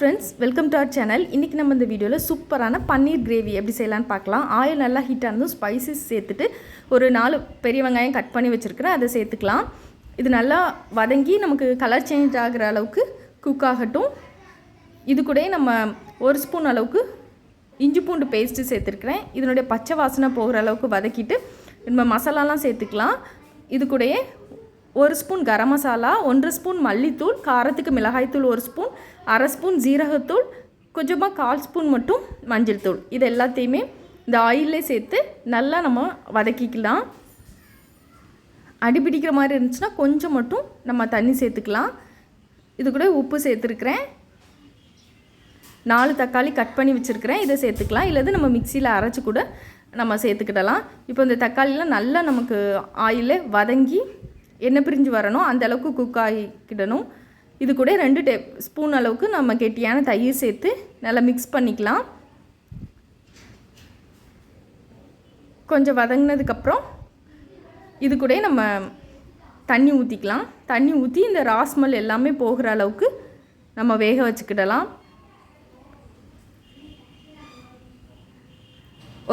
Friends welcome to our channel இன்றைக்கி நம்ம இந்த வீடியோவில் சூப்பரான பன்னீர் கிரேவி எப்படி செய்யலான்னு பார்க்கலாம். ஆயில் நல்லா ஹீட் ஆனதும் ஸ்பைசஸ் சேர்த்துட்டு ஒரு நாலு பெரிய வெங்காயம் கட் பண்ணி வச்சுருக்கிறேன். அதை சேர்த்துக்கலாம். இது நல்லா வதங்கி நமக்கு கலர் சேஞ்ச் ஆகிற அளவுக்கு குக் ஆகட்டும். இது கூட நம்ம ஒரு ஸ்பூன் அளவுக்கு இஞ்சி பூண்டு பேஸ்ட்டு சேர்த்துருக்குறேன். இதனுடைய பச்சை வாசனை போகிற அளவுக்கு வதக்கிட்டு நம்ம மசாலாலாம் சேர்த்துக்கலாம். இது கூடயே ஒரு ஸ்பூன் கரம் மசாலா ஒன்றரை ஸ்பூன் மல்லித்தூள் காரத்துக்கு மிளகாய்த்தூள் ஒரு ஸ்பூன் அரை ஸ்பூன் ஜீரகத்தூள் கொஞ்சமாக கால் ஸ்பூன் மட்டும் மஞ்சள் தூள். இது எல்லாத்தையுமே இந்த ஆயிலே சேர்த்து நல்லா நம்ம வதக்கிக்கலாம். அடிபிடிக்கிற மாதிரி இருந்துச்சுன்னா கொஞ்சம் மட்டும் நம்ம தண்ணி சேர்த்துக்கலாம். இது கூட உப்பு சேர்த்துருக்குறேன். நாலு தக்காளி கட் பண்ணி வச்சுருக்கிறேன். இதை சேர்த்துக்கலாம். இல்லது நம்ம மிக்சியில் அரைச்சி கூட நம்ம சேர்த்துக்கிடலாம். இப்போ இந்த தக்காளிலாம் நல்லா நமக்கு ஆயிலே வதங்கி எண்ணெய் பிரிஞ்சு வரணும் அந்தளவுக்கு குக் ஆகிக்கிடணும். இது கூட ரெண்டு டே ஸ்பூன் அளவுக்கு நம்ம கெட்டியான தயிர் சேர்த்து நல்லா மிக்ஸ் பண்ணிக்கலாம். கொஞ்சம் வதங்கினதுக்கப்புறம் இது கூட நம்ம தண்ணி ஊற்றிக்கலாம் தண்ணி ஊற்றி இந்த ராஸ்மல் எல்லாமே போகிற அளவுக்கு நம்ம வேக வச்சுக்கிடலாம்.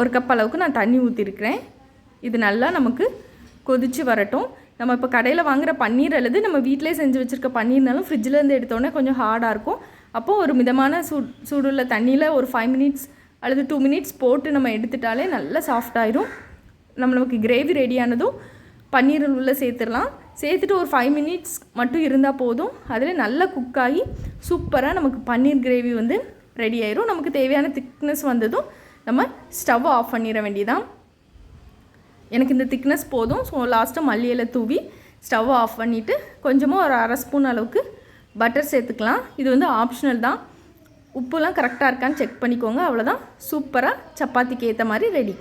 ஒரு கப் அளவுக்கு நான் தண்ணி ஊற்றிருக்கிறேன் இது நல்லா நமக்கு கொதித்து வரட்டும். நம்ம இப்போ கடையில் வாங்குகிற பன்னீர் அல்லது நம்ம வீட்டிலே செஞ்சு வச்சுருக்க பன்னீர்னாலும் ஃப்ரிட்ஜிலேருந்து எடுத்தோடனே கொஞ்சம் ஹார்டாக இருக்கும். அப்போது ஒரு மிதமான சூடு சூடுள்ள தண்ணியில் ஒரு ஃபைவ் மினிட்ஸ் அல்லது டூ மினிட்ஸ் போட்டு நம்ம எடுத்துட்டாலே நல்லா சாஃப்டாயிரும் நம்ம நமக்கு கிரேவி ரெடியானதும் பன்னீர் உள்ளே சேர்த்துடலாம். சேர்த்துட்டு ஒரு ஃபைவ் மினிட்ஸ் மட்டும் இருந்தால் போதும். அதில் நல்லா குக் ஆகி சூப்பராக நமக்கு பன்னீர் கிரேவி வந்து ரெடி ஆயிரும். நமக்கு தேவையான திக்னஸ் வந்ததும் நம்ம ஸ்டவ் ஆஃப் பண்ணிட வேண்டியதான் எனக்கு இந்த திக்னஸ் போதும். ஸோ லாஸ்ட்டாக மல்லியில் தூவி ஸ்டவ் ஆஃப் பண்ணிவிட்டு கொஞ்சமாக ஒரு அரை ஸ்பூன் அளவுக்கு பட்டர் சேர்த்துக்கலாம். இது வந்து ஆப்ஷனல் தான். உப்புலாம் கரெக்டாக இருக்கான்னு செக் பண்ணிக்கோங்க. அவ்வளோதான் சூப்பராக சப்பாத்திக்கு ஏற்ற மாதிரி ரெடி